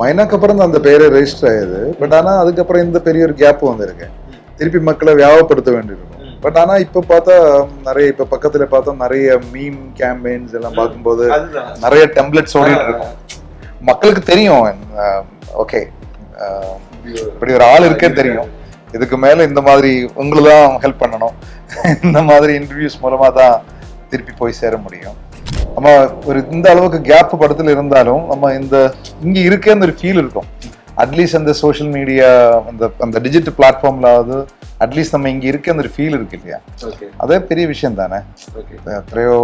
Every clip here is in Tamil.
மைனாக்கு அப்புறம் தான் அந்த பேரே ரெஜிஸ்டர் ஆகுது பட் ஆனா அதுக்கப்புறம் இந்த பெரிய ஒரு கேப் வந்திருக்கு. திருப்பி மக்களை வியாபப்படுத்த வேண்டியிருக்கும். பட் ஆனா இப்ப பார்த்தா நிறைய இப்ப பக்கத்துல பார்த்தா நிறைய மீம் கேம்பெயின்ஸ் எல்லாம் பார்க்கும்போது நிறைய டெம்ப்ளெட்ஸ் ஓடிட்டு இருக்கும் மக்களுக்கு தெரியும். ஓகே இப்படி ஒரு ஆள் இருக்கே தெரியும். இதுக்கு மேல இந்த மாதிரி உங்களை தான் ஹெல்ப் பண்ணணும். இந்த மாதிரி இன்டர்வியூஸ் மூலமா தான் திருப்பி போய் சேர முடியும். நம்ம ஒரு இந்த அளவுக்கு கேப் படத்துல இருந்தாலும் நம்ம இந்த இங்க இருக்கேன்னு ஒரு ஃபீல் இருக்கும். அட்லீஸ்ட் அந்த சோஷியல் மீடியா அந்த அந்த டிஜிட்டல் பிளாட்ஃபார்ம்லாவது அட்லீஸ்ட் நம்ம இங்க இருக்கேன்னு ஒரு ஃபீல் இருக்கு இல்லையா? அதே பெரிய விஷயம் தானே? எத்தனையோ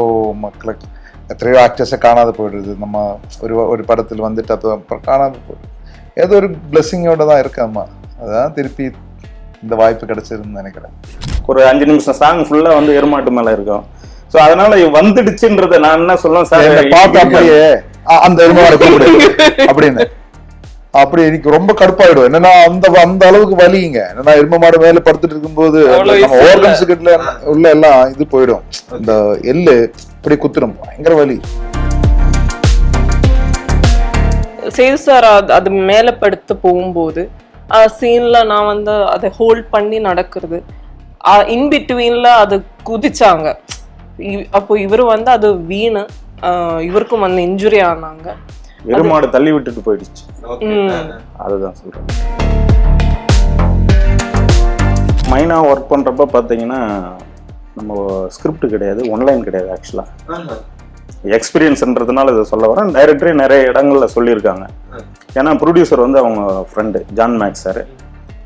மக்களுக்கு எத்தனையோ ஆக்டர்ஸை காணாத போயிடுது. நம்ம ஒரு ஒரு படத்தில் வந்துட்டு அது காணாத போயிடுது ஏதோ ஒரு பிளெஸ்ஸிங்கோட தான் இருக்காம்மா அதான் திருப்பி இந்த வாய்ப்பு கிடைச்சிருன்னு நினைக்கிறேன். ஒரு அஞ்சு நிமிஷம் சாங் ஃபுல்லா வந்து எருமாட்டு மேல இருக்கும். சோ அதனால வந்துடுச்சுன்றத நான் என்ன சொல்லுவேன் சார்? பார்த்த அப்படியே "ஆ, அந்த அப்படின்னு. அப்படி எனக்கு ரொம்ப கடுப்பாயிடும். என்னன்னா அந்த அந்த அளவுக்கு வலிங்க. என்னன்னா எரும மாடு மேல படுத்துட்டு இருக்கும்போது நம்ம organs கிட்ட உள்ள எல்லாம் இது போயிடும். இந்த எள்ளு இப்படி குத்துரும். பயங்கர வலி. சேவ் சார் அது மேல படுத்து போகும்போது சீன்ல நான் வந்து அதை ஹோல்ட் பண்ணி நடக்கிறது. இன் பிட்வீன்ல அது குதிச்சாங்க. அப்போ இவர் வந்து அது வீணு. இவருக்கும் வந்து இன்ஜுரி ஆனாங்க. எருமாடு தள்ளி விட்டுட்டு போயிடுச்சு. அதுதான் சொல்றேன். மைனா ஒர்க் பண்றப்ப பாத்தீங்கன்னா நம்ம ஸ்கிரிப்ட் கிடையாது ஒன்லைன் கிடையாது ஆக்சுவலா எக்ஸ்பீரியன்ஸ்ன்றதுனால இதை சொல்ல வரேன். டைரக்டரே நிறைய இடங்கள்ல சொல்லியிருக்காங்க. ஏன்னா ப்ரொடியூசர் வந்து அவங்க friend John Max sir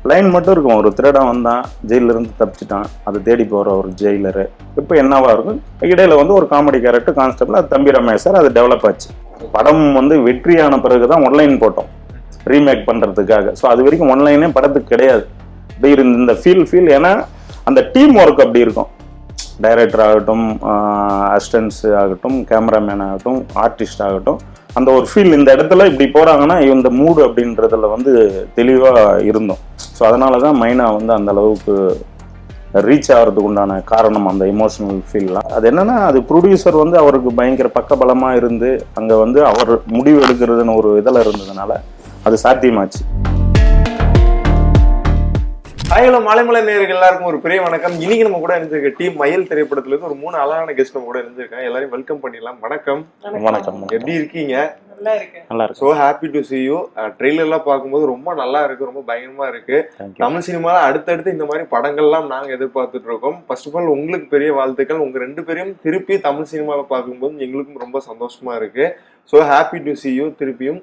line மட்டும் இருக்கும். ஒரு திருடம் வந்தான் ஜெயிலிருந்து தப்பிச்சிட்டான். அதை தேடி போகிற ஒரு ஜெயிலரு இப்போ என்னவா இருக்கும்? இடையில வந்து ஒரு காமெடி கேரக்டர் கான்ஸ்டபிள் அது தம்பி ரமேஷ் சார் அது டெவலப் ஆச்சு. படம் வந்து வெற்றியான பிறகு தான் ஒன்லைன் போட்டோம். ரீமேக் பண்ணுறதுக்காக ஸோ அது வரைக்கும் ஒன்லைனே படத்துக்கு கிடையாது. அப்படி இருந்த இந்த ஃபீல் ஃபீல் ஏன்னா அந்த டீம் ஒர்க் அப்படி இருக்கும். டைரக்டர் ஆகட்டும் அசிஸ்டன்ஸ் ஆகட்டும் கேமராமேன் ஆகட்டும் ஆர்டிஸ்ட் ஆகட்டும் அந்த ஒரு ஃபீல் இந்த இடத்துல இப்படி போகிறாங்கன்னா இந்த மூடு அப்படின்றதுல வந்து தெளிவாக இருந்தோம். ஸோ அதனால தான் மைனா வந்து அந்த அளவுக்கு ரீச் ஆகிறதுக்கு உண்டான காரணம் அந்த எமோஷனல் ஃபீல்லாம் அது என்னன்னா அது ப்ரொடியூசர் வந்து அவருக்கு பயங்கர பக்கபலமா இருந்து அங்க வந்து அவர் முடிவு எடுக்கிறதுன்னு ஒரு இதில் இருந்ததுனால அது சாத்தியமாச்சு. ஹலோ மலைமலை நேயர்கள் எல்லாருக்கும் ஒரு பெரிய வணக்கம். இன்னைக்கு நம்ம கூட இருந்திருக்க டீம் மயில் திரைப்படத்துல இருந்து ஒரு மூணு அழகான கெஸ்ட் நம்ம கூட இருந்திருக்காங்க எல்லாரையும் வெல்கம் பண்ணிடலாம். வணக்கம். வணக்கம். எப்படி இருக்கீங்க? நல்லா இருக்கு. நல்லா இருக்கு. So happy to see you. Trailer எல்லாம் பார்க்கும்போது ரொம்ப நல்லா இருக்கு ரொம்ப பயங்கரமா இருக்கு. தமிழ் சினிமால அடுத்தடுத்து இந்த மாதிரி படங்கள்லாம் நாங்க எதிர்பார்த்துட்டு இருக்கோம். ஃபர்ஸ்ட் ஆஃப் ஆல் உங்களுக்கு பெரிய வாழ்த்துக்கள். உங்க ரெண்டு பேரையும் திருப்பி தமிழ் சினிமால பார்க்கும்போது எங்களுக்கும் ரொம்ப சந்தோஷமா இருக்கு. So happy to see you திருப்பியும்.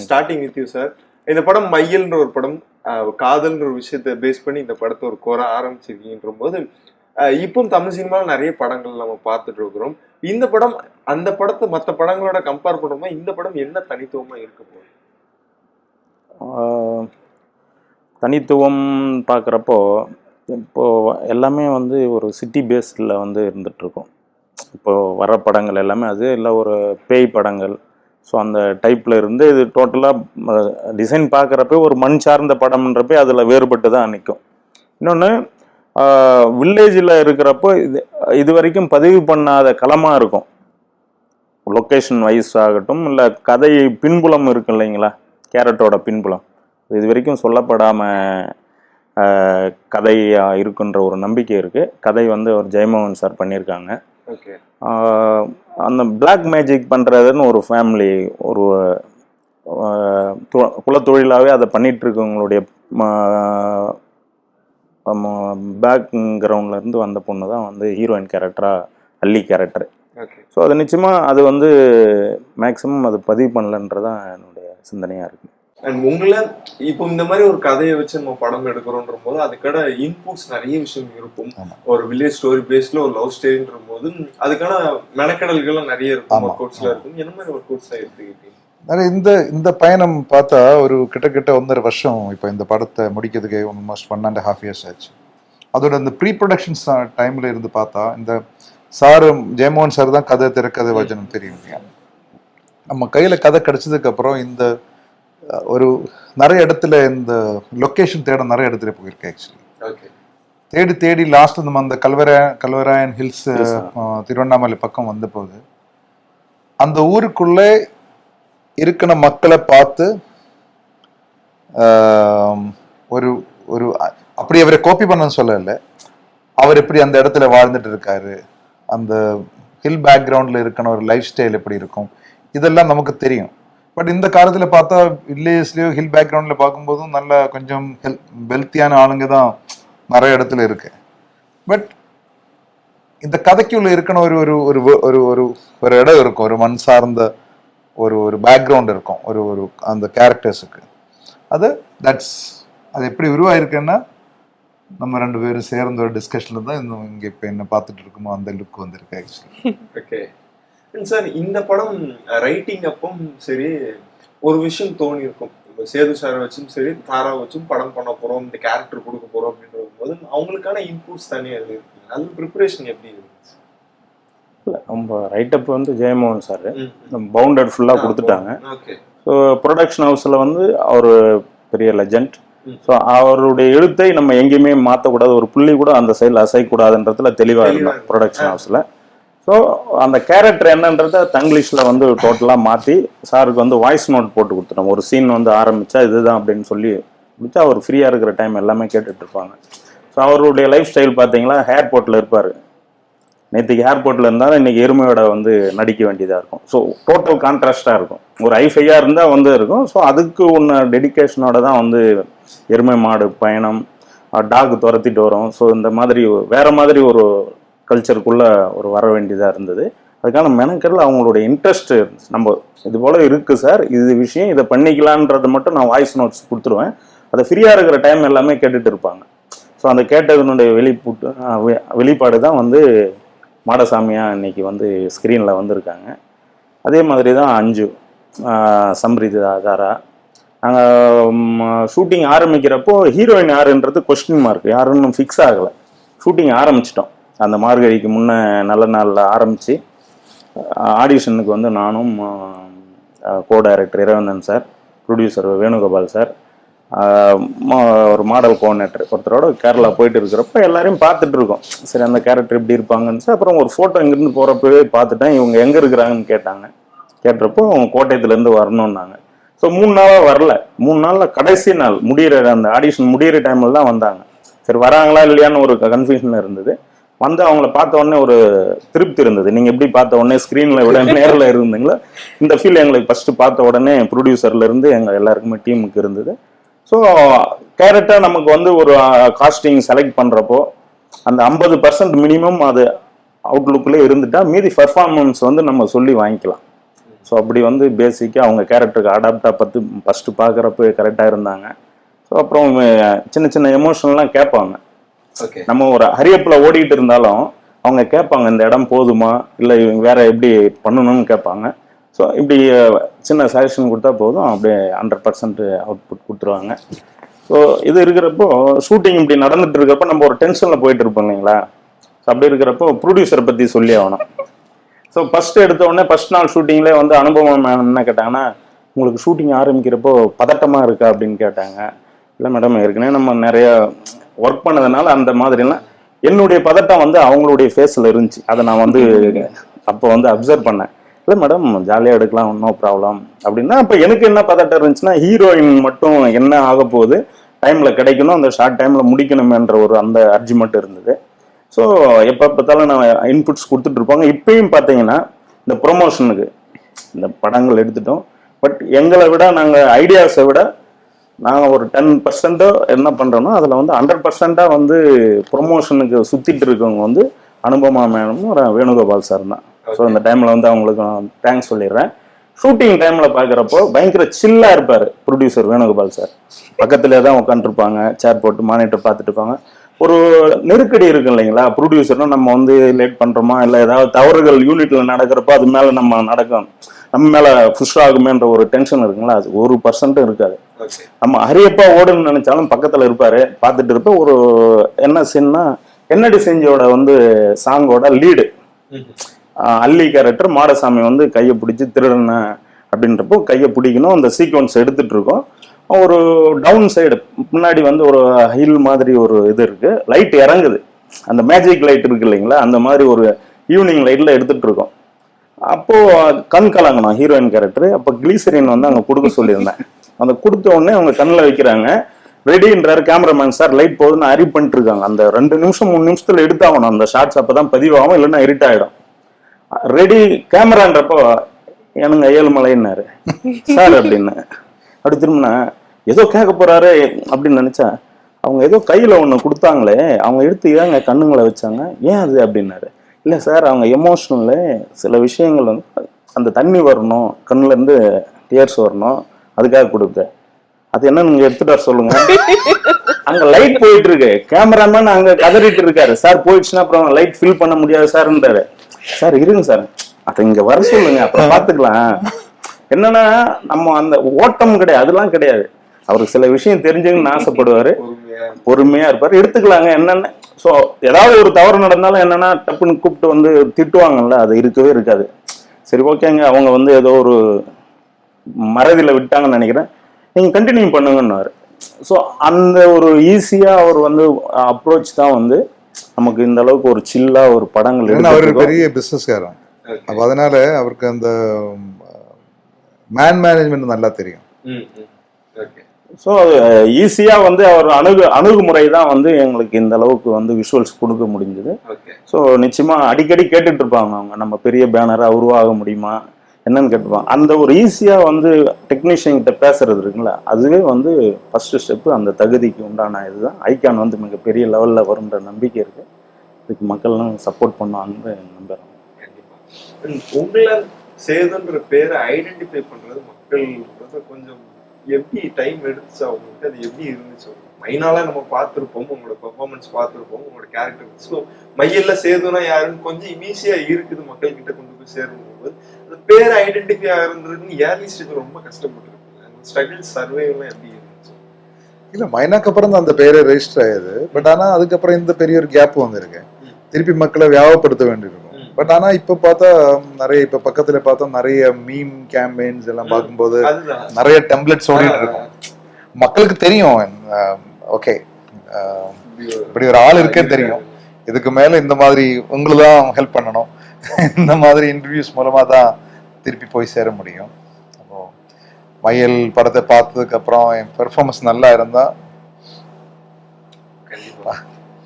ஸ்டார்டிங் வித் யூ சார் இந்த படம் மையல்ன்ற ஒரு படம் அஹ், காதல்ன்ற ஒரு விஷயத்தை பேஸ் பண்ணி இந்த படத்தை ஒரு கோர ஆரம்பிச்சிருக்கீங்கன்ற போது இப்போ தமிழ் சினிமாவில் நிறைய படங்கள் நம்ம பார்த்துட்டு இருக்கிறோம். இந்த படம் அந்த படத்தை மற்ற படங்களோட கம்பேர் பண்ணும்போது இந்த படம் என்ன தனித்துவமாக இருக்க போகுது? தனித்துவம் பார்க்குறப்போ இப்போ எல்லாமே வந்து ஒரு சிட்டி பேஸில் வந்து இருந்துகிட்ருக்கோம் இப்போது வர படங்கள் எல்லாமே அது இல்லை ஒரு பேய் படங்கள். ஸோ அந்த டைப்பில் இருந்து இது டோட்டலாக டிசைன் பார்க்குறப்ப ஒரு மண் சார்ந்த படம்ன்றப்ப அதில் வேறுபட்டு தான் நிற்கும் இன்னொன்று வில்லேஜில் இருக்கிறப்போ இது இது வரைக்கும் பதிவு பண்ணாத களமாக இருக்கும். லொக்கேஷன் வைஸ் ஆகட்டும் இல்லை கதை பின்புலம் இருக்கு இல்லைங்களா? கேரட்டோட பின்புலம். இது வரைக்கும் சொல்லப்படாமல் கதையா இருக்குன்ற ஒரு நம்பிக்கை இருக்குது கதை வந்து ஒரு ஜெயமோகன் சார் பண்ணியிருக்காங்க அந்த Black மேஜிக் பண்ணுறதுன்னு ஒரு ஃபேமிலி ஒரு குலத்தொழிலாகவே அதை பண்ணிட்டு இருக்கவங்களுடைய பேக் இருந்து வந்த பொண்ணு தான் வந்து ஹீரோயின் கேரக்டராக அல்லி கேரக்டர். ஸோ அது நிச்சயமாக அது வந்து மேக்ஸிமம் அது பதிவு பண்ணலன்றதான் என்னுடைய சிந்தனையாக இருக்குது அண்ட் உங்களை இப்போ இந்த மாதிரி ஒரு கதையை வச்சு நம்ம படம் எடுக்கிறோன்ற போது அதுக்கான இன்புட்ஸ் நிறைய விஷயம் இருக்கும். ஒரு வில்லேஜ் ஸ்டோரி பேஸ்ல ஒரு லவ் ஸ்டோரின்ற போது அதுக்கான மெனக்கடல்கள் நிறைய இருக்கும். ஒர்க் அவுட்ஸ்ல இருக்கும். என்ன மாதிரி ஒர்க் அவுட்ஸ் எடுத்துக்கிட்டீங்க? நிறைய இந்த இந்த பயணம் பார்த்தா ஒரு கிட்டத்தட்ட ஒன்றரை வருஷம் இப்போ இந்த படத்தை முடிக்கிறதுக்கு almost one and half years ஆச்சு. அதோட இந்த ப்ரீ ப்ரொடக்ஷன்ஸ் டைம்ல இருந்து பார்த்தா இந்த சாரு ஜெயமோகன் சார் தான் கதை திரைக்கதை வச்சனம் தெரியும் இல்லையா? நம்ம கையில கதை கிடைச்சதுக்கு அப்புறம் இந்த ஒரு நிறைய இடத்துல இந்த லொக்கேஷன் தேட நிறைய இடத்துல போயிருக்கு ஆக்சுவலி ஓகே தேடி தேடி லாஸ்ட் நம்ம அந்த கல்வரா கல்வராயன் ஹில்ஸ். திருவண்ணாமலை பக்கம் வந்த போது அந்த ஊருக்குள்ளே இருக்கிற மக்களை பார்த்து ஒரு ஒரு அப்படி அவரை காப்பி பண்ணன்னு சொல்லல. அவர் எப்படி அந்த இடத்துல வாழ்ந்துட்டு இருக்காரு? அந்த ஹில் பேக்ரவுண்டில் இருக்கணும் ஒரு லைஃப் ஸ்டைல் எப்படி இருக்கும்? இதெல்லாம் நமக்கு தெரியும். பட் இந்த காலத்துல பார்த்தா வில்லேஜ்லேயோ ஹில் பேக்ரவுண்டில் பார்க்கும்போதும் நல்ல கொஞ்சம் ஹெல் வெல்த்தியான ஆளுங்க தான் நிறைய இடத்துல இருக்கு. பட் இந்த கதைக்குள்ள இருக்கணும் ஒரு ஒரு ஒரு ஒரு ஒரு ஒரு இடம் இருக்கும். ஒரு மண் சார்ந்த ஒரு ஒரு பேக்ரவுண்ட் இருக்கும். ஒரு ஒரு அந்த கேரக்டர்ஸுக்கு அது தட்ஸ் அது எப்படி உருவாயிருக்குன்னா நம்ம ரெண்டு பேரும் சேர்ந்த ஒரு டிஸ்கஷன்ல தான் இன்னும் இங்கே இப்போ என்ன பார்த்துட்டு இருக்குமோ அந்த லுக் வந்திருக்கு ஆக்சுவலி ஓகே சார் இந்த படம் ரைட்டிங் அப்பவும் சரி ஒரு விஷயம் தோணி இருக்கும் சேது சாரை வச்சும் சரி தாரா வச்சும் படம் பண்ண போகிறோம் இந்த கேரக்டர் கொடுக்க போகிறோம் அப்படின்ற போது அவங்களுக்கான இன்புட்ஸ் தனியாக இருக்குது அது ப்ரிப்பரேஷன் எப்படி இருந்துச்சு இல்ல, நம்ம ரைட்டப் வந்து ஜெயமோகன் சார். பவுண்டட் ஃபுல்லாக கொடுத்துட்டாங்க. ஸோ ப்ரொடக்ஷன் ஹவுஸில் வந்து அவர் பெரிய லெஜண்ட். ஸோ அவருடைய எழுத்தை நம்ம எங்கேயுமே மாற்றக்கூடாது ஒரு புள்ளி கூட அந்த சைடில் அசைக்கூடாதுன்றதுல தெளிவாக தெளிவா இருந்தோம். ப்ரொடக்ஷன் ஹவுஸில் ஸோ அந்த கேரக்டர் என்னன்றத தங்கிலீஷில் வந்து டோட்டலாக மாற்றி சாருக்கு வந்து வாய்ஸ் நோட் போட்டு கொடுத்துட்டோம். ஒரு சீன் வந்து ஆரம்பித்தா இதுதான் அப்படின்னு சொல்லி முடிச்சா அவர் ஃப்ரீயாக இருக்கிற டைம் எல்லாமே கேட்டுட்டு இருப்பாங்க. ஸோ அவருடைய லைஃப் ஸ்டைல் பார்த்தீங்களா ஏர்போர்ட்டில் இருப்பார். நேற்றுக்கு ஏர்போர்ட்டில் இருந்தாலும் இன்றைக்கி எருமையோட வந்து நடிக்க வேண்டியதாக இருக்கும். ஸோ டோட்டல் கான்ட்ராஸ்டாக இருக்கும். ஒரு ஐஃபையாக இருந்தால் வந்து இருக்கும். ஸோ அதுக்கு ஒன்று டெடிகேஷனோட தான் வந்து எருமை மாடு பயணம் டாக் துரத்திட்டு வரும். ஸோ இந்த மாதிரி வேற மாதிரி ஒரு கல்ச்சருக்குள்ளே ஒரு வர வேண்டியதாக இருந்தது. அதுக்கான மெனக்கரில் அவங்களோட இன்ட்ரெஸ்ட் நம்ம இது போல் இருக்குது சார் இது விஷயம் இதை பண்ணிக்கலான்றதை மட்டும் நான் வாய்ஸ் நோட்ஸ் கொடுத்துருவேன். அதை ஃப்ரீயாக இருக்கிற டைம் எல்லாமே கேட்டுட்டு இருப்பாங்க. ஸோ அந்த கேட்டதனுடைய வெளிப்புட்டு வெளிப்பாடு தான் வந்து மாடசாமியா இன்னைக்கு வந்து ஸ்க்ரீனில் வந்திருக்காங்க. அதே மாதிரி தான் அஞ்சு சம்ரித் தாரா நாங்கள் ஷூட்டிங் ஆரம்பிக்கிறப்போ ஹீரோயின் யாருன்றது கொஸ்டின் மார்க் யாருன்னு ஃபிக்ஸ் ஆகலை. ஷூட்டிங் ஆரம்பிச்சிட்டோம். அந்த மார்கழிக்கு முன்னே நல்ல நாளில் ஆரம்பித்து ஆடிஷனுக்கு வந்து நானும் co director Iravanthan sir producer Venugopal sir ஒரு மாடல் கோஆர்டினேட்டர் ஒருத்தரோட கேரளா போயிட்டு இருக்கிறப்ப எல்லாரையும் பார்த்துட்டு இருக்கோம். சரி அந்த கேரக்டர் எப்படி இருப்பாங்கன்னு சொல்லி அப்புறம் ஒரு ஃபோட்டோ இங்கேருந்து போகிறப்பவே பார்த்துட்டேன் இவங்க எங்கே இருக்கிறாங்கன்னு கேட்டாங்க. கேட்டப்போ அவங்க கோட்டயத்துலேருந்து வரணும்னாங்க. ஸோ மூணு நாளாக வரல. மூணு நாளில் கடைசி நாள் முடியிற அந்த ஆடிஷன் முடியிற டைமில் தான் வந்தாங்க. சரி வராங்களா இல்லையான்னு ஒரு கன்ஃபியூஷன் இருந்தது. வந்து அவங்கள பார்த்த உடனே ஒரு திருப்தி இருந்தது. நீங்கள் எப்படி பார்த்த உடனே ஸ்க்ரீனில் விட நேரில் இருந்தீங்களோ? இந்த ஃபீல் எங்களுக்கு ஃபஸ்ட்டு பார்த்த உடனே ப்ரொடியூசர்லேருந்து எங்கள் எல்லாருக்குமே டீமுக்கு இருந்தது. ஸோ கேரக்டர் நமக்கு வந்து ஒரு காஸ்டிங் செலக்ட் பண்ணுறப்போ அந்த ஐம்பது பர்சன்ட் மினிமம் அது அவுட்லுக்கில் இருந்துட்டா மீதி பர்ஃபார்மன்ஸ் வந்து நம்ம சொல்லி வாங்கிக்கலாம். ஸோ அப்படி வந்து பேசிக்காக அவங்க கேரக்டருக்கு அடாப்டாக பார்த்து ஃபஸ்ட்டு பார்க்குறப்ப கரெக்டாக இருந்தாங்க. ஸோ அப்புறம் சின்ன சின்ன எமோஷனல்லாம் கேட்பாங்க. ஓகே நம்ம ஒரு ஹரியப்பில் ஓடிட்டு இருந்தாலும் அவங்க கேட்பாங்க இந்த இடம் போதுமா? இல்லை இவங்க வேற எப்படி பண்ணணும்னு கேட்பாங்க. ஸோ இப்படி சின்ன சஜஷன் கொடுத்தா போதும். அப்படியே ஹண்ட்ரட் பர்சன்ட் அவுட்புட் கொடுத்துருவாங்க. ஸோ இது இருக்கிறப்போ ஷூட்டிங் இப்படி நடந்துட்டு இருக்கிறப்ப நம்ம ஒரு டென்ஷனில் போயிட்டு இருப்போம் இல்லைங்களா? ஸோ அப்படி இருக்கிறப்போ ப்ரொடியூசரை பற்றி சொல்லி ஆகணும். ஸோ ஃபஸ்ட்டு எடுத்த உடனே ஃபர்ஸ்ட் நாள் ஷூட்டிங்லேயே வந்து அனுபவம் மேம் என்ன கேட்டாங்கன்னா உங்களுக்கு ஷூட்டிங் ஆரம்பிக்கிறப்போ பதட்டமாக இருக்கா? அப்படின்னு கேட்டாங்க. இல்லை மேடம் ஏற்கனவே நம்ம நிறையா ஒர்க் பண்ணதுனால அந்த மாதிரிலாம். என்னுடைய பதட்டம் வந்து அவங்களுடைய ஃபேஸில் இருந்துச்சு. அதை நான் வந்து அப்போ வந்து அப்சர்வ் பண்ணேன். இல்லை மேடம் ஜாலியாக எடுக்கலாம் ஒன்றும் ப்ராப்ளம் அப்படின்னா அப்போ எனக்கு என்ன பதட்டம் இருந்துச்சுன்னா ஹீரோயின் மட்டும் என்ன ஆக போகுது? டைமில் கிடைக்கணும் அந்த ஷார்ட் டைமில் முடிக்கணுமேன்ற ஒரு அந்த அர்ஜிமெண்ட் இருந்தது. ஸோ எப்போ பார்த்தாலும் நான் இன்புட்ஸ் கொடுத்துட்டு இருப்பாங்க. இப்பயும் பார்த்தீங்கன்னா இந்த ப்ரொமோஷனுக்கு இந்த படங்கள் எடுத்துட்டோம். பட் எங்களை விட நாங்கள் ஐடியாஸை விட நாங்கள் ஒரு டென் பர்சன்ட்டோ என்ன பண்ணுறோமோ அதில் வந்து ஹண்ட்ரட் பர்சண்ட்டாக வந்து ப்ரொமோஷனுக்கு சுற்றிட்டு இருக்கவங்க வந்து அனுபமா மேடமும் ஒரு வேணுகோபால் சார் தான். ஸோ இந்த டைமில் வந்து அவங்களுக்கு நான் தேங்க்ஸ் சொல்லிடுறேன். ஷூட்டிங் டைமில் பார்க்குறப்போ பயங்கர சில்லாக இருப்பார் ப்ரொடியூசர் வேணுகோபால் சார் பக்கத்துலேயே தான் உட்காந்துருப்பாங்க சேர் போட்டு மானிட்டர் பார்த்துட்டு இருப்பாங்க. ஒரு நெருக்கடி இருக்கு இல்லைங்களா? ப்ரொடியூசர்னா நம்ம வந்து லேட் பண்ணுறோமா இல்லை ஏதாவது தவறுகள் யூனிட்ல நடக்கிறப்போ அது மேலே நம்ம நடக்கும். நம்ம மேலே புஷ் ஆகுமேன்ற ஒரு டென்ஷன் இருக்குங்களா? அது ஒரு பர்சன்ட்டும் இருக்காது. நம்ம ஹரியப்பா ஓடுன்னு நினைச்சாலும் பக்கத்துல இருப்பாரு. பார்த்துட்டு இருப்ப ஒரு என்ன சீன்னா என்னடி செஞ்சோட வந்து சாங்கோட லீடு அல்லி கேரக்டர் மாடசாமி வந்து கையை பிடிச்சி திருடன அப்படின்றப்போ கையை பிடிக்கணும். அந்த சீக்வன்ஸ் எடுத்துட்டு இருக்கோம் ஒரு டவுன் சைடு முன்னாடி வந்து ஒரு ஹில் மாதிரி ஒரு இது இருக்கு. லைட் இறங்குது. அந்த மேஜிக் லைட் இருக்கு இல்லைங்களா? அந்த மாதிரி ஒரு ஈவினிங் லைட்ல எடுத்துட்டு இருக்கோம் அப்போ கண் கலங்கணும் ஹீரோயின் கேரக்டர் அப்போ கிளீசரின் வந்து அங்கே கொடுக்க சொல்லியிருந்தேன். அந்த கொடுத்த உடனே அவங்க கண்ணில் வைக்கிறாங்க. ரெடின்றாரு கேமராமேன் சார் லைட் போகுதுன்னு அரி பண்ணிட்டு இருக்காங்க. அந்த ரெண்டு நிமிஷம் மூணு நிமிஷத்துல எடுத்தாகணும். அந்த ஷார்ட்ஸ் அப்பதான் பதிவாகும் இல்லைன்னா இருட்டாயிடும் ரெடி கேமரான்றப்போ எனக்கு ஏழுமலைன்னாரு சார் அப்படின்னு. அப்படி திரும்பினா ஏதோ கேட்க போறாரு அப்படின்னு நினைச்சா அவங்க ஏதோ கையில ஒண்ணு கொடுத்தாங்களே அவங்க எடுத்து ஏங்க கண்ணுங்களை வச்சாங்க? ஏன் அது அப்படின்னாரு. இல்ல சார் அவங்க எமோஷனல்ல சில விஷயங்கள் வந்து அந்த தண்ணி வரணும் கண்ணுல இருந்து டியர்ஸ் வரணும் அதுக்காக கொடுத்தேன் அது என்ன நீங்க எடுத்துட்டு சொல்லுங்க. அங்க லைட் போயிட்டு இருக்கு. கேமராமேன் அங்க கதறிட்டு இருக்காரு. சார் போயிடுச்சுன்னா அப்புறம் லைட் ஃபில் பண்ண முடியாது சார்ன்றாரு. சார் இருங்க சார். அதை இங்க வர சொல்லுங்க அப்புறம் பாத்துக்கலாம். என்னன்னா நம்ம அந்த ஓட்டம் கிடையாது அதெல்லாம் கிடையாது. அவருக்கு சில விஷயம் தெரிஞ்சுக்கணும்னு ஆசைப்படுவாரு. பொறுமையா இருப்பாரு. எடுத்துக்கலாங்க என்னன்னு. சோ ஏதாவது ஒரு தவறு நடந்தாலும் என்னன்னா டப்புன்னு கூப்பிட்டு வந்து திட்டுவாங்கல்ல அது இருக்கவே இருக்காது. சரி ஓகேங்க. அவங்க வந்து ஏதோ ஒரு மறதியில விட்டாங்கன்னு நினைக்கிறேன். நீங்க கண்டினியூ பண்ணுங்கன்னாரு ஸோ அந்த ஒரு ஈஸியா அவர் வந்து அப்ரோச் தான் வந்து நமக்கு இந்த அளவுக்கு ஒரு சில்லா ஒரு படங்கள் அவர் பெரிய பிசினஸ்காரன் Okay. அப்ப அதனால அவருக்கு அந்த மேன் மேனேஜ்மெண்ட் நல்லா தெரியும். ஸோ ஈஸியாக வந்து அவர் அணுகு அணுகுமுறை தான் வந்து எங்களுக்கு இந்த அளவுக்கு வந்து விஷுவல்ஸ் கொடுக்க முடிஞ்சது. ஸோ நிச்சயமா அடிக்கடி கேட்டுட்டு இருப்பாங்க அவங்க. நம்ம பெரிய பேனராக உருவாக முடியுமா? என்னன்னு கேட்டுப்பாங்க அந்த ஒரு ஈஸியாக வந்து டெக்னீஷியன் கிட்ட பேசுறது இருக்குங்களா அதுவே வந்து ஃபர்ஸ்ட் ஸ்டெப்பு அந்த தகுதிக்கு உண்டான இதுதான். ஐகான் வந்து மிகப்பெரிய லெவலில் வரும்ன்ற நம்பிக்கை இருக்கு. இதுக்கு மக்கள்லாம் சப்போர்ட் பண்ணுவாங்கன்னு நம்புறோம். உங்களை சேதுன்ற பேரை ஐடென்டிஃபை பண்றது மக்கள் கொஞ்சம் எப்படி டைம் எடுத்துச்சு அவங்களுக்கு அது எப்படி இருந்துச்சு? மைனால நம்ம பார்த்துருப்போம் உங்களோட பெர்ஃபார்மன்ஸ் பார்த்துருப்போம் உங்களோட கேரக்டர் ஸோ மையல்ல சேதுனா யாருன்னு கொஞ்சம் ஈஸியா இருக்குது மக்கள் கிட்ட கொண்டு போய் சேரும்போது. பேர் ஐடென்டிஃபை ஆகுறதுன்னு ஏர்லி ஸ்டேஜ் ரொம்ப கஷ்டப்பட்டிருப்பாங்க ஸ்ட்ரகிள் சர்வேலாம் எப்படி இருந்துச்சு? இல்ல மைனாக்கு அப்புறம் தான் அந்த பேரே ரெஜிஸ்டர் ஆகுது பட் ஆனா அதுக்கப்புறம் இந்த பெரிய ஒரு கேப் வந்திருக்கு. திருப்பி மக்களை வியாபப்படுத்த வேண்டியிருக்கும். பட் ஆனா இப்ப பார்த்தா நிறைய இப்ப பக்கத்துல பார்த்தா நிறைய மீம் கேம்பெயின்ஸ் எல்லாம். பார்க்கும்போது நிறைய டெம்ப்ளெட்ஸ் ஓடிட்டு இருக்கும். மக்களுக்கு தெரியும். ஓகே இப்படி ஒரு ஆள் இருக்கே தெரியும். இதுக்கு மேல இந்த மாதிரி உங்களை தான் ஹெல்ப் பண்ணணும். இந்த மாதிரி இன்டர்வியூஸ் மூலமாக தான் திருப்பி போய் சேர முடியும். அப்போ வயல் படத்தை பார்த்ததுக்கப்புறம் என் பெர்ஃபார்மன்ஸ் நல்லா இருந்தால்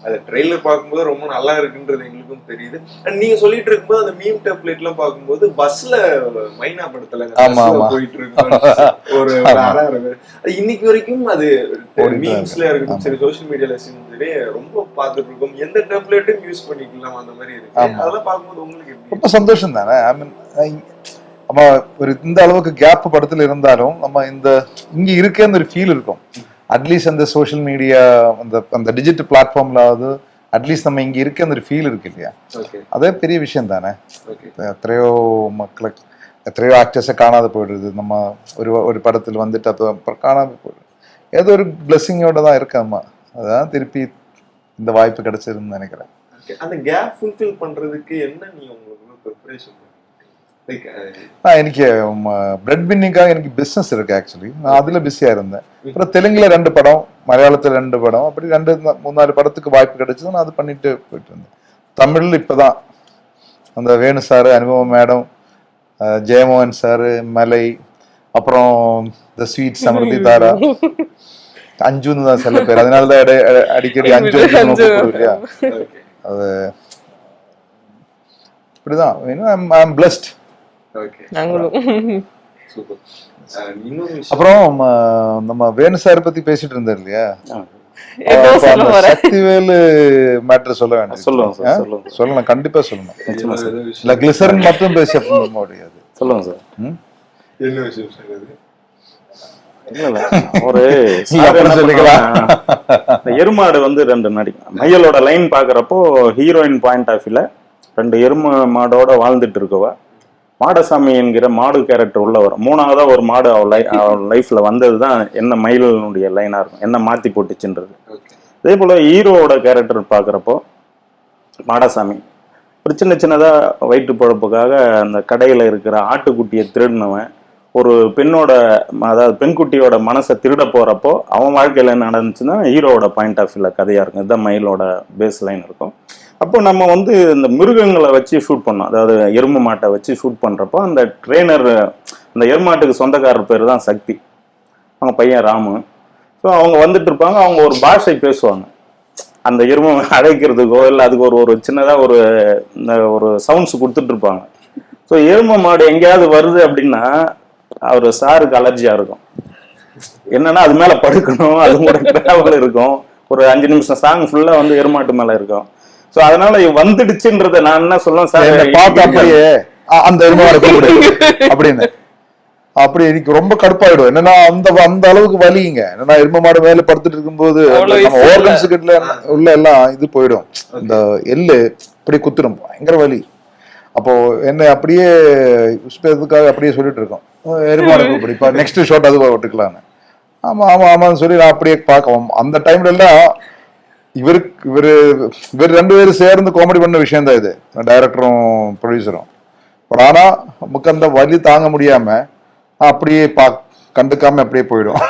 அது ட்ரெய்லர் பார்க்கும்போது ரொம்ப நல்லா இருக்குன்றது எங்களுக்கும் தெரியுது. அண்ட் நீங்க சொல்லிட்டு இருக்கும்போது அந்த மீம் டெம்ப்ளேட் எல்லாம் பார்க்கும்போது பஸ்ல மைனா படத்துல. போயிட்டு இருக்கும். ஒரு இன்னைக்கு வரைக்கும் அது மீம்ஸ்ல இருக்கு. இருக்கட்டும் சரி சோஷியல் மீடியால சரி ரொம்ப பார்த்துட்டு இருக்கோம் எந்த டெம்ப்ளேட்டும் யூஸ் பண்ணிக்கலாம் அந்த மாதிரி இருக்கு. அதெல்லாம் பார்க்கும்போது உங்களுக்கு எப்படி? ரொம்ப சந்தோஷம் தானே ஐ மீன் நம்ம ஒரு இந்த அளவுக்கு கேப் படத்துல இருந்தாலும் நம்ம இந்த இங்க இருக்கேன்னு ஒரு ஃபீல் இருக்கும். அட்லீஸ்ட் அந்த சோஷியல் மீடியா அந்த அந்த டிஜிட்டல் பிளாட்ஃபார்ம்லாவது அட்லீஸ்ட் நம்ம இங்க இருக்கேன்னு ஒரு ஃபீல் இருக்கு இல்லையா? அதே பெரிய விஷயம் தானே? எத்தனையோ மக்களை எத்தனையோ ஆக்டர்ஸை காணாத போயிடுது. நம்ம ஒரு ஒரு படத்தில் வந்துட்டு அது அப்புறம் காணாம போயிடுது. ஏதோ ஒரு பிளெஸ்ஸிங்கோட தான் இருக்காமா அதான் திருப்பி இந்த வாய்ப்பு கிடைச்சிருன்னு நினைக்கிறேன். ஓகே அந்த கேப் ஃபுல்ஃபில் பண்றதுக்கு என்ன நீங்க உங்களுக்கு ப்ரிப்பரேஷன் பிரெட் வின்னிங்காக எனக்கு பிஸ்னஸ் இருக்கு ஆக்சுவலி நான் அதுல பிஸியா இருந்தேன். அப்புறம் தெலுங்குல ரெண்டு படம் மலையாளத்துல ரெண்டு படம் அப்படி ரெண்டு நா- மூணு நாலு படத்துக்கு வாய்ப்பு கிடைச்சது நான் அது பண்ணிட்டு போயிட்டு இருந்தேன். தமிழ் இப்பதான். அந்த வேணு சார் அனுபவம் மேடம் ஜெயமோகன் சார் மலை அப்புறம் த ஸ்வீட் சமர்த்தி தாரா. அஞ்சுன்னு தான் சில பேர். அதனால தான் அடிக்கடி அஞ்சு இல்லையா? ஓகே இப்படிதான். ஐம் பிளஸ்ட் ஓகே நாங்களும். அப்புறம் நம்ம வேணு சார் பத்தி பேசிட்டு இருந்தார் இல்லையா? சொல்ல சக்திவேலு வேண்டாம். சொல்லுங்க சார் சொல்லுங்க. சொல்லணும் கண்டிப்பா சொல்லணும். இல்ல கிளிசரின் மட்டும் பேசி முடியாது. சொல்லுங்க சார்? என்ன விஷயம் ஒரு எருமாடு வந்து ரெண்டு நடி மையலோட லைன் பாக்குறப்போ ஹீரோயின் பாயிண்ட் ஆஃப் வியூல ரெண்டு எரும மாடோட வாழ்ந்துட்டு இருக்கவ? மாடசாமி என்கிற மாடு கேரக்டர் உள்ள வரும் மூணாவதா ஒரு மாடு அவள் லை அவள் லைஃப்ல வந்தது தான் என்ன மயிலனுடைய லைனா இருக்கும். என்ன மாத்தி போட்டுச்சுன்றது. அதே போல ஹீரோவோட கேரக்டர் பாக்குறப்போ மாடசாமி. ஒரு சின்ன சின்னதா வயிற்று பொழப்புக்காக அந்த கடையில இருக்கிற ஆட்டுக்குட்டியை திருடினவன் ஒரு பெண்ணோட அதாவது பெண்குட்டியோட மனசை திருட போறப்போ அவன் வாழ்க்கையில என்ன நடந்துச்சுன்னா ஹீரோவோட பாயிண்ட் ஆஃப் வியூல கதையா இருக்கும். இதுதான் மயிலோட பேஸ் லைன் இருக்கும். அப்போ நம்ம வந்து இந்த மிருகங்களை வச்சு ஷூட் பண்ணோம். அதாவது எருமை மாட்டை வச்சு ஷூட் பண்ணுறப்போ அந்த ட்ரெயினர் அந்த எருமாட்டுக்கு சொந்தக்காரர் பேர் தான் சக்தி. அவங்க பையன் ராமு. ஸோ அவங்க வந்துட்டு இருப்பாங்க அவங்க ஒரு பாஷை பேசுவாங்க. அந்த எருமை அழைக்கிறதுக்கோ இல்லை அதுக்கு ஒரு ஒரு சின்னதாக ஒரு இந்த ஒரு சவுண்ட்ஸ் கொடுத்துட்டு இருப்பாங்க ஸோ எருமை மாடு எங்கேயாவது வருது அப்படின்னா அவர் சாருக்கு அலர்ஜியாக இருக்கும். என்னன்னா அது மேலே படுக்கணும் அது கூட டிராவல் இருக்கும். ஒரு அஞ்சு நிமிஷம் சாங் ஃபுல்லாக வந்து எருமாட்டு மேலே இருக்கும். ஸோ அதனால வந்துடுச்சுன்றத நான் என்ன சொல்லுவேன் என்னை பார்த்து சார் அப்படியே "ஆ, அந்த அப்படின்னு. அப்படி எனக்கு ரொம்ப கடுப்பாயிடும். என்னன்னா அந்த அந்த அளவுக்கு வலிங்க. என்னன்னா எரும மாடு மேல படுத்துட்டு இருக்கும்போது நம்ம organs கிட்ட உள்ள எல்லாம் இது போயிடும். இந்த எள்ளு இப்படி குத்துடும். பயங்கர வலி. அப்போ என்ன அப்படியே புஷ்பத்துக்காக அப்படியே சொல்லிட்டு இருக்கோம். "அஹ் எருமாடு இப்ப நெக்ஸ்ட் ஷாட் அது விட்டுக்கலான்னு ஆமா ஆமா ஆமான்னு சொல்லி நான் அப்படியே பார்க்கவும். அந்த டைம்ல எல்லாம் இவருக்கு இவரு இவர் ரெண்டு பேரும் சேர்ந்து காமெடி பண்ண விஷயம் தான் இது. டைரக்டரும் ப்ரொடியூசரும் பட் ஆனா நமக்கு அந்த வலி தாங்க முடியாம அப்படியே பா கண்டுக்காம அப்படியே போயிடும்.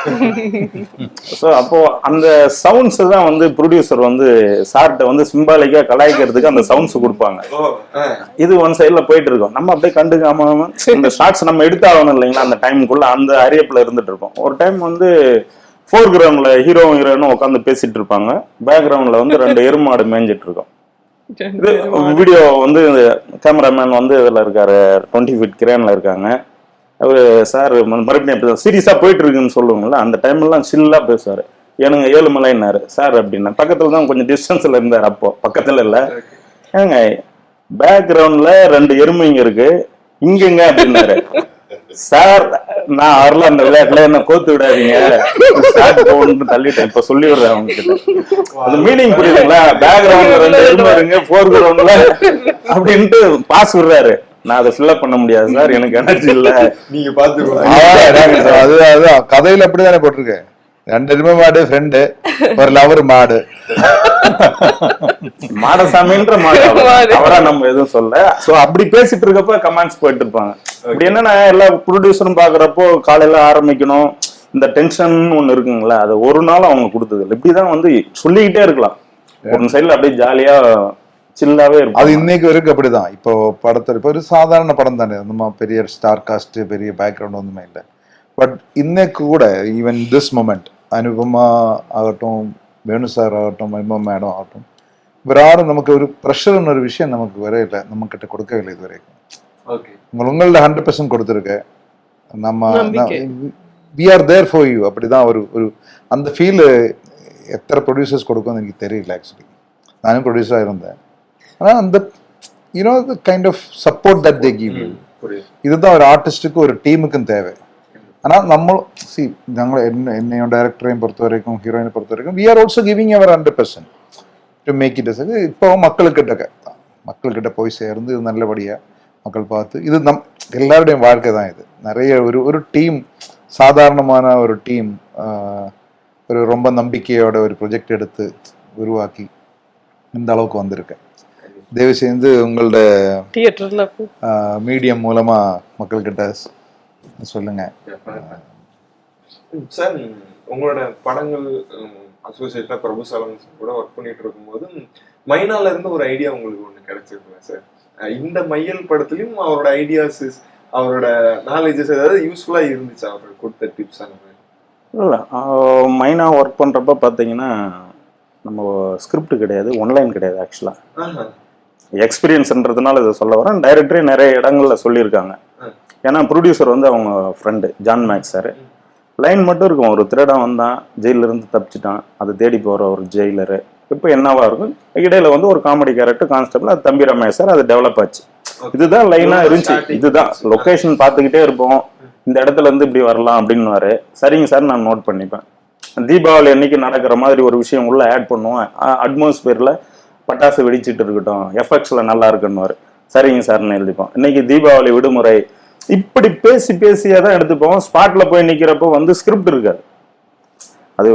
ஸோ அப்போ அந்த சவுண்ட்ஸ் தான் வந்து ப்ரொடியூசர் வந்து சார்கிட்ட வந்து சிம்பாலிக்கா கலாய்க்கிறதுக்கு அந்த சவுண்ட்ஸ் கொடுப்பாங்க. இது ஒன் சைடுல போயிட்டு இருக்கோம் நம்ம அப்படியே கண்டுக்காம இந்த ஷார்ட்ஸ் நம்ம எடுத்தாகணும் இல்லைங்களா? அந்த டைமுக்குள்ள அந்த அரியப்பில் இருந்துட்டு இருக்கோம் ஒரு டைம் வந்து ஃபோர் கிரவுண்ட்ல ஹீரோ ஹீரோயினும் உட்காந்து பேசிட்டு இருப்பாங்க. பேக்ரவுண்ட்ல வந்து ரெண்டு எருமாடு மேய்ஞ்சிட்டு இருக்கோம். இது வீடியோ வந்து கேமராமேன் வந்து இதுல இருக்காரு. டுவெண்ட்டி ஃபீட் கிரேன்ல இருக்காங்க. அவரு சார் மறுபடியும் சீரியஸா போயிட்டு இருக்குன்னு சொல்லுவாங்கல்ல அந்த டைம்லாம் சில்லா பேசுவாரு. எனக்கு ஏழுமலைன்னாரு சார் அப்படின்னா பக்கத்துல தான் கொஞ்சம் டிஸ்டன்ஸ்ல இருந்தார் அப்போ. பக்கத்துல இல்ல. ஏங்க பேக்ரவுண்ட்ல ரெண்டு எருமைங்க இருக்கு. இங்கங்க அப்படின்னாரு. சார் நான் வரல அந்த விளையாட்டுல என்ன கோத்து விடாதீங்க. ஸ்டார்ட் போகணும்னு தள்ளிட்டேன். இப்ப சொல்லி விடுறேன் அவங்க கிட்ட அந்த மீனிங் புரியுதுங்களா பேக்ரவுண்ட்ல ரெண்டு எருமை இருங்க ஃபோர் கிரவுண்ட்ல அப்படின்ட்டு பாஸ் விடுறாரு. நான் அதை ஃபில்அப் பண்ண முடியாது சார். எனக்கு எனர்ஜி இல்ல. நீங்க பாத்துக்கோங்க அது அதுதான் கதையில அப்படிதானே போட்டிருக்கு? ரெண்டு எருமை மாடு ஃப்ரெண்டு ஒரு லவர் மாடு மாடசாமின்ற மாடு அவர். மாடு. அவரா நம்ம எதுவும் சொல்ல சோ அப்படி பேசிட்டு இருக்கப்ப கமெண்ட்ஸ் போயிட்டு இருப்பாங்க இப்படி என்னன்னா எல்லா ப்ரொடியூசரும் பாக்குறப்போ காலையில ஆரம்பிக்கணும் இந்த டென்ஷன் ஒண்ணு இருக்குங்களா அது ஒரு நாள் அவங்க கொடுத்தது இல்லை இப்படிதான் வந்து சொல்லிக்கிட்டே இருக்கலாம். ஒரு சைடுல அப்படியே ஜாலியா சில்லாவே அது இருக்கும் இன்னைக்கு வரைக்கும் அப்படிதான். இப்போ படத்துல இப்போ ஒரு சாதாரண படம் தானே. நம்ம பெரிய ஸ்டார் காஸ்ட் பெரிய பேக்ரவுண்ட் ஒன்றுமே இல்லை. பட் இன்னைக்கு கூட ஈவன் திஸ் மொமெண்ட் அனுபமா ஆகட்டும் வேணு சார் ஆகட்டும் மகிமா மேடம் ஆகட்டும் இவர் யாரும் நமக்கு ஒரு ப்ரெஷர்னு ஒரு விஷயம் நமக்கு வரையில. நம்ம கிட்ட கொடுக்கவில்லை இது வரைக்கும் ஓகே உங்கள் உங்கள்ட்ட ஹண்ட்ரட் பர்சன்ட் கொடுத்துருக்க. நம்ம. We are there for you அப்படிதான் ஒரு ஒரு அந்த ஃபீல் எத்தனை ப்ரொடியூசர்ஸ் கொடுக்கும்னு எனக்கு தெரியல ஆக்சுவலி நானும் ப்ரொடியூசராக இருந்தேன். ஆனால் அந்த you know the kind of support that they give you இதுதான் ஒரு ஆர்டிஸ்ட்டுக்கு ஒரு டீமுக்கும் தேவை. ஆனால் நம்ம சி ഞങ്ങൾ என்ன என்னையும் டைரக்டரையும் பொறுத்த வரைக்கும் ஹீரோயினை பொறுத்த வரைக்கும் we are also giving our hundred percent to make it இது இப்போ மக்களுக்கிட்ட மக்கள்கிட்ட போய் சேர்ந்து இது நல்லபடியாக மக்கள் பார்த்து இது நம் எல்லாருடையும் வாழ்க்கை தான் இது நிறைய ஒரு ஒரு டீம் சாதாரணமான ஒரு டீம் ஒரு ரொம்ப நம்பிக்கையோட ஒரு ப்ரொஜெக்ட் எடுத்து உருவாக்கி இந்த அளவுக்கு வந்திருக்கேன் தயவு செய்து உங்களோட தியேட்டர்ல மீடியம் மூலமா மக்கள்கிட்ட ஸ்- சொல்லுங்க. சார் உங்களோட படங்கள் அசோசியேட்ல பிரபு சாலம் கூட ஒர்க் பண்ணிட்டு இருக்கும்போது மைனால இருந்து ஒரு ஐடியா உங்களுக்கு ஒண்ணு கிடைச்சிருக்குங்க சார். இந்த மையல் படத்துலயும் அவரோட ஐடியாஸ் அவரோட நாலேஜஸ் ஏதாவது யூஸ்ஃபுல்லா இருந்துச்சு அவர் கொடுத்த டிப்ஸ் அந்த மாதிரி. இல்ல மைனா ஒர்க் பண்றப்ப பாத்தீங்கன்னா நம்ம ஸ்கிரிப்ட் கிடையாது ஒன்லைன் கிடையாது ஆக்சுவலா ஆஹா. எக்ஸ்பீரியன்ஸ்ன்றதுனால இதை சொல்ல வரேன். டைரக்டரே நிறைய இடங்கள்ல சொல்லியிருக்காங்க. ஏன்னா ப்ரொடியூசர் வந்து அவங்க friend John Max sir line மட்டும் இருக்கும். ஒரு திருடன் வந்தான் ஜெயில இருந்து தப்பிச்சிட்டான். அதை தேடி போற ஒரு ஜெயிலரு இப்போ என்னவா இருக்கும்? இடையில வந்து ஒரு காமெடி கேரக்டர் கான்ஸ்டபிள் அது தம்பி ரமேஷ் சார் அது டெவலப் ஆச்சு. இதுதான் லைனா இருந்துச்சு. இதுதான். லொகேஷன் பார்த்துக்கிட்டே இருப்போம். இந்த இடத்துல இருந்து இப்படி வரலாம் அப்படின்னு சரிங்க சார் நான் நோட் பண்ணிப்பேன். தீபாவளி அன்னைக்கு நடக்கிற மாதிரி ஒரு விஷயம் உள்ள ஆட் பண்ணுவோம் அட்மாஸ்பியர்ல பட்டாசு வெடிச்சிட்டு இருக்கட்டும் எஃபெக்ட்ஸில் நல்லா இருக்குன்னு சரிங்க சார்னு எழுதிப்போம். இன்னைக்கு தீபாவளி விடுமுறை இப்படி பேசி பேசியே தான் எடுத்துப்போம். ஸ்பாட்டில் போய் நிற்கிறப்போ வந்து ஸ்கிரிப்ட் இருக்காது. அது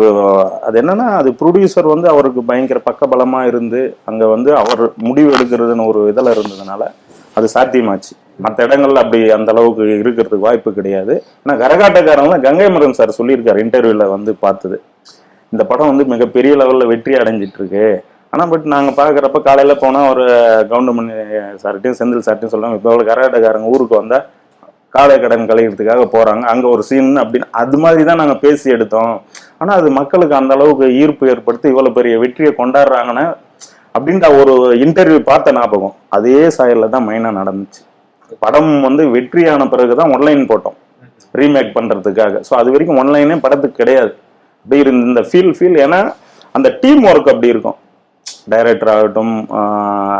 அது என்னன்னா அது ப்ரொடியூசர் வந்து அவருக்கு பயங்கர பக்கபலமாக இருந்து அங்கே வந்து அவர் முடிவு எடுக்கிறதுன்னு ஒரு இதில் இருந்ததுனால அது சாத்தியமாச்சு. மற்ற இடங்கள்ல அப்படி அந்த அளவுக்கு இருக்கிறதுக்கு வாய்ப்பு கிடையாது. ஆனால் கரகாட்டக்காரங்க கங்கை மரம் சார் சொல்லியிருக்காரு இன்டர்வியூல வந்து பார்த்தது. இந்த படம் வந்து மிகப்பெரிய லெவலில் வெற்றி அடைஞ்சிட்டு இருக்கு. ஆனால் பட் நாங்கள் பார்க்குறப்ப காலையில் போனால் ஒரு கவுண்டமணி சார்ட்டையும் செந்தில் சார்ட்டையும் சொல்லுவாங்க. இப்போ கரகாட்டக்காரங்க ஊருக்கு வந்தால் காலை கடன் கழிக்கிறதுக்காக போகிறாங்க அங்கே ஒரு சீன் அப்படின்னு அது மாதிரி தான் நாங்கள் பேசி எடுத்தோம். ஆனால் அது மக்களுக்கு அந்த அளவுக்கு ஈர்ப்பு ஏற்படுத்தி இவ்வளோ பெரிய வெற்றியை கொண்டாடுறாங்கன்னா அப்படின்ற ஒரு இன்டர்வியூ பார்த்த ஞாபகம். அதே சாயல்ல தான் மெயினாக நடந்துச்சு. படம் வந்து வெற்றியான பிறகுதான் ஒன்லைன் போட்டோம். ரீமேக் பண்ணுறதுக்காக ஸோ அது வரைக்கும் ஒன்லைனே படத்துக்கு கிடையாது. அப்படி இருந்த இந்த ஃபீல் ஃபீல் ஏன்னா அந்த டீம் ஒர்க் அப்படி இருக்கும். டைரக்டர் ஆகட்டும்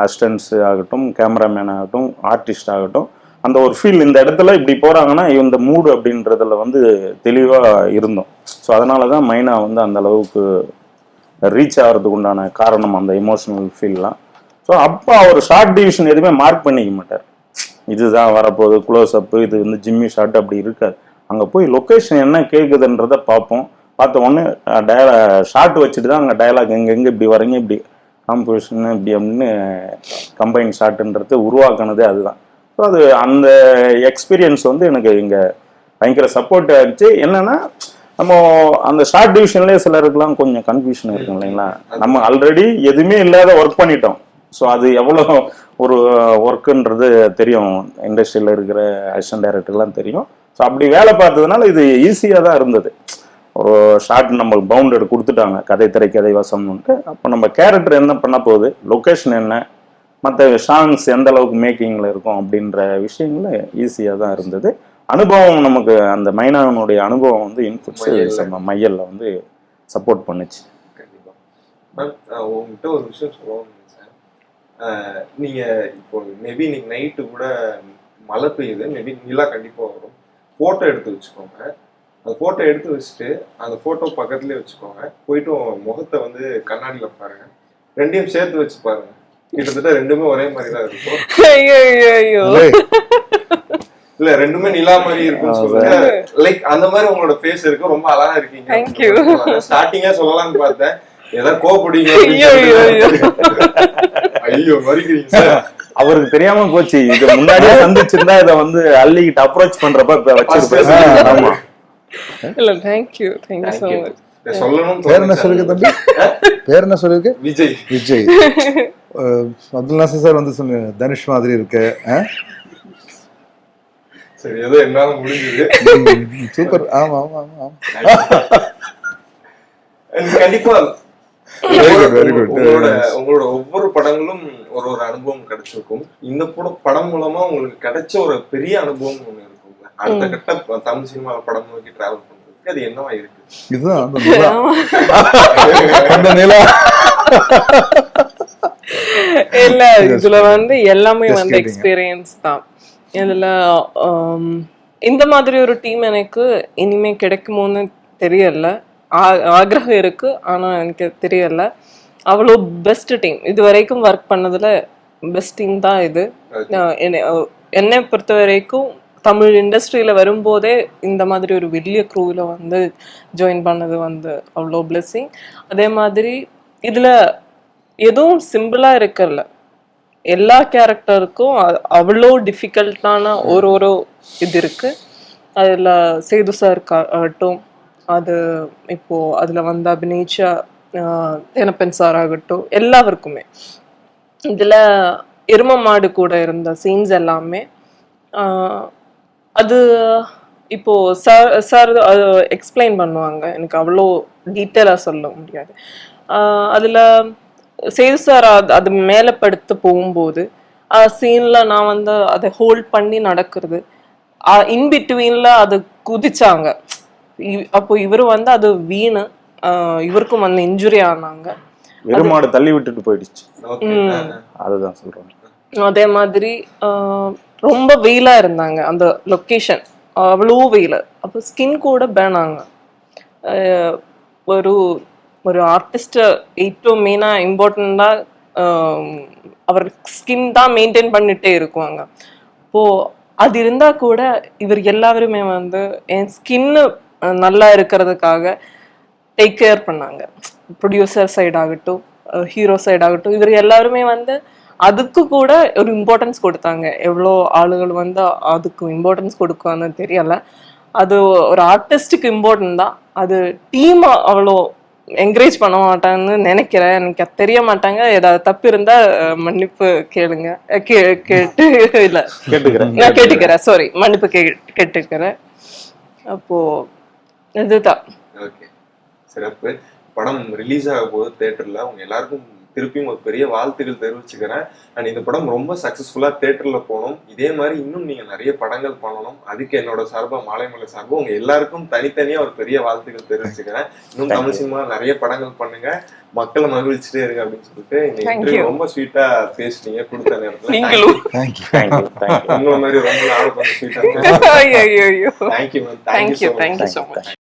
அசிஸ்டன்ஸ் ஆகட்டும் கேமராமேன் ஆகட்டும் ஆர்டிஸ்ட் ஆகட்டும் அந்த ஒரு ஃபீல் இந்த இடத்துல இப்படி போகிறாங்கன்னா இந்த மூடு அப்படின்றதுல வந்து தெளிவாக இருந்தோம். ஸோ அதனால தான் மைனா வந்து அந்த அளவுக்கு ரீச் ஆகிறதுக்கு உண்டான காரணம் அந்த எமோஷனல் ஃபீல்லாம் ஸோ அப்போ அவர் ஷார்ட் டிவிஷன் எதுவுமே மார்க் பண்ணிக்க மாட்டார். இதுதான் வரப்போகுது க்ளோஸ் அப் இது வந்து ஜிம்மி ஷார்ட் அப்படி இருக்காது. அங்கே போய் லொக்கேஷன் என்ன கேட்குதுன்றத பார்ப்போம். பார்த்த உடனே டயலா ஷார்ட் வச்சுட்டு தான் அங்கே டயலாக் எங்கெங்கே இப்படி வரீங்க இப்படி காம்போசிஷன் இப்படி அப்படின்னு கம்பைன் ஷாட்டுன்றது உருவாக்குனதே அதுதான். ஸோ அது அந்த எக்ஸ்பீரியன்ஸ் வந்து எனக்கு இங்கே பயங்கர சப்போர்ட் இருந்துச்சு என்னன்னா நம்ம அந்த ஷார்ட் டிவிஷன்லேயே சிலருக்குலாம் கொஞ்சம் கன்ஃபியூஷன் இருக்கும் இல்லைங்களா? நம்ம ஆல்ரெடி எதுவுமே இல்லாத ஒர்க் பண்ணிட்டோம். ஸோ அது எவ்வளோ ஒரு ஒர்க்குன்றது தெரியும். இண்டஸ்ட்ரியில் இருக்கிற அசிஸ்டன்ட் டைரக்டர்லாம் தெரியும். ஸோ அப்படி வேலை பார்த்ததுனால இது ஈஸியாக தான் இருந்தது. ஒரு ஷார்ட் நம்மளுக்கு பவுண்டட் கொடுத்துட்டாங்க. கதை திரைக்கதை வசம்னுட்டு அப்போ நம்ம கேரக்டர் என்ன பண்ண போகுது? லொக்கேஷன் என்ன? மற்ற சாங்ஸ் எந்த அளவுக்கு மேக்கிங்கில் இருக்கும் அப்படின்ற விஷயங்கள் ஈஸியாக தான் இருந்தது. அனுபவம் நமக்கு அந்த மைனானுடைய அனுபவம் வந்து இன்புட்ஸ் மையல்ல. வந்து சப்போர்ட் பண்ணுச்சு. உங்ககிட்ட ஒரு விஷயம் அஹ் நீங்க இப்போ மேபி இன்னைக்கு நைட்டு கூட மழை பெய்யுது. மேபி நிலா கண்டிப்பா வரும். போட்டோ எடுத்து வச்சுக்கோங்க. அந்த போட்டோ எடுத்து வச்சுட்டு அந்த போட்டோ பக்கத்துலயே வச்சுக்கோங்க. போயிட்டு முகத்தை வந்து கண்ணாடியில பாருங்க. ரெண்டையும் சேர்த்து வச்சு பாருங்க. கிட்டத்தட்ட ரெண்டுமே ஒரே மாதிரி தான் இருக்கும். ஐயோ ஐயோ ஐயோ இல்லை, ரெண்டுமே நிலா மாதிரி இருக்குன்னு சொல்லுங்க. லைக் அந்த மாதிரி உங்களோட ஃபேஸ் இருக்கு. ரொம்ப அழகா இருக்கீங்க. ஸ்டார்டிங்கா சொல்லலாம்னு பார்த்தேன். ஏதாவது கோபப்படுவீங்க ஐயோ, ஐயோ, ஐயோ. ஐயோ மறிக்கிறீங்க சார். அவருக்கு தெரியாம போச்சு. இது முன்னாடியே சந்திச்சிருந்தா இதை வந்து அள்ளிக்கிட்டு அப்ரோச் பண்றப்ப இப்ப வச்சிருப்பேன். ஆமா. இல்ல thank you thank you so Thank you. Much பேர் என்ன. சொல்லிருக்கு தம்பி? பேர் என்ன சொல்லிருக்கு விஜய். விஜய். அப்துல் நாசர் சார் வந்து சொன்ன தனுஷ் மாதிரி இருக்கு? சரி ஏதோ என்னால முடிஞ்சது. சூப்பர் ஆமா ஆமா ஆமா கண்டிப்பா. உங்களோட ஒவ்வொரு படங்களும் ஒரு ஒரு அனுபவம் கிடைச்சிருக்கும். இந்த படம் படம் மூலமா உங்களுக்கு கிடைச்ச ஒரு பெரிய அனுபவம் அடுத்த கட்ட தமிழ் சினிமால படம் நோக்கி டிராவல் பண்றதுக்கு அது என்னவா இருக்கு? இதுதான் அந்த நிலா. இல்ல இதுல வந்து எல்லாமே வந்து. எக்ஸ்பீரியன்ஸ் தான். இதுல இந்த மாதிரி ஒரு டீம் எனக்கு இனிமே கிடைக்குமோன்னு தெரியல. ஆ- ஆக்ரகம் இருக்கு ஆனா எனக்கு தெரியல. அவ்வளோ பெஸ்ட் டீம் இது வரைக்கும் ஒர்க் பண்ணதுல பெஸ்ட் டீம் தான் இது. என்னை பொறுத்த வரைக்கும் தமிழ் இண்டஸ்ட்ரியில் வரும்போதே இந்த மாதிரி ஒரு வெளிய க்ரூவில் வந்து ஜாயின் பண்ணது வந்து அவ்வளோ பிளெஸ்ஸிங் அதே மாதிரி இதில் எதுவும் சிம்பிளாக இருக்கல. எல்லா கேரக்டருக்கும் அவ்வளோ டிஃபிகல்ட்டான ஒரு ஒரு இது இருக்கு. அதில் சேது சார் ஆகட்டும் அது இப்போது அதில் வந்து அபிநயிச்ச ஆஹ், சார் ஆகட்டும் எல்லாருக்குமே. இதில் எரும மாடு கூட இருந்த சீன்ஸ் எல்லாமே அது இப்போ சார் சார் அது எக்ஸ்பிளைன் பண்ணுவாங்க. எனக்கு அவ்வளோ டீட்டெயிலாக சொல்ல முடியாது. அதுல சேது சார் அது அது மேலே படுத்து போகும்போது சீன்ல நான் வந்து அதை ஹோல்ட் பண்ணி நடக்கிறது. இன் பிட்வீன்ல அது குதிச்சாங்க. அப்போ இவர் வந்து அது வீணு. இவருக்கும் வந்து இன்ஜுரி ஆனாங்க. எருமாடு தள்ளி விட்டுட்டு போயிடுச்சு. அதுதான் சொல்றேன். அதே மாதிரி ரொம்ப வெயிலா இருந்தாங்க அந்த லொக்கேஷன் அவ்வளோ வெயில் அப்போ ஸ்கின் கூட பேனாங்க ஒரு ஒரு ஆர்டிஸ்ட் ഏറ്റവും மெயினாக இம்பார்ட்டண்ட்டாக அவர் ஸ்கின் தான் மெயின்டைன் பண்ணிட்டே இருக்குவாங்க இப்போ அது இருந்தா கூட இவர் எல்லாருமே வந்து என் ஸ்கின்னு நல்லா இருக்கிறதுக்காக டேக் கேர் பண்ணாங்க ப்ரொடியூசர் சைடு ஆகட்டும் ஹீரோ சைடு ஆகட்டும் இவர் எல்லாருமே வந்து அதுக்கு கூட ஒரு இம்பார்ட்டன்ஸ் கொடுத்தாங்க. எவ்வளோ ஆளுகள் வந்து அதுக்கு இம்பார்ட்டன்ஸ் கொடுக்குவான்னு தெரியல. அது ஒரு ஆர்டிஸ்டுக்கு இம்பார்ட்டன்ட் தான். அது டீம் அவ்வளோ என்கரேஜ் பண்ண மாட்டாங்கன்னு நினைக்கிறேன். எனக்கு அது தெரிய மாட்டாங்க. ஏதாவது தப்பு இருந்தா மன்னிப்பு கேளுங்க. கேட்டு இல்ல. கேட்டுக்கிறேன். நான் கேட்டுக்கிறேன். சாரி மன்னிப்பு கே கேட்டுக்கிறேன். அப்போ இதுதான். படம் ரிலீஸ் ஆக போகுது தேட்டர்ல உங்க எல்லாருக்கும் திருப்பியும் ஒரு பெரிய வாழ்த்துக்கள் தெரிவிச்சுக்கிறேன். அண்ட் இந்த படம் ரொம்ப சக்சஸ்ஃபுல்லா தேட்டர்ல போகணும் இதே மாதிரி இன்னும் நீங்க நிறைய படங்கள் பண்ணணும். அதுக்கு என்னோட சார்பா மாலைமலை சார்பா உங்க எல்லாருக்கும் தனித்தனியா ஒரு பெரிய வாழ்த்துக்கள் தெரிவிச்சுக்கிறேன். இன்னும் தமிழ் சினிமா நிறைய படங்கள் பண்ணுங்க. மக்களை மகிழ்ச்சிட்டே இருங்க அப்படின்னு சொல்லிட்டு இந்த இன்டர்வியூ. ரொம்ப ஸ்வீட்டா பேசுனீங்க கொடுத்த நேரத்துல. நீங்களும். உங்களை மாதிரி ரொம்ப நாள் கொஞ்சம் ஸ்வீட்டா thank you ma'am thank you thank you you. Much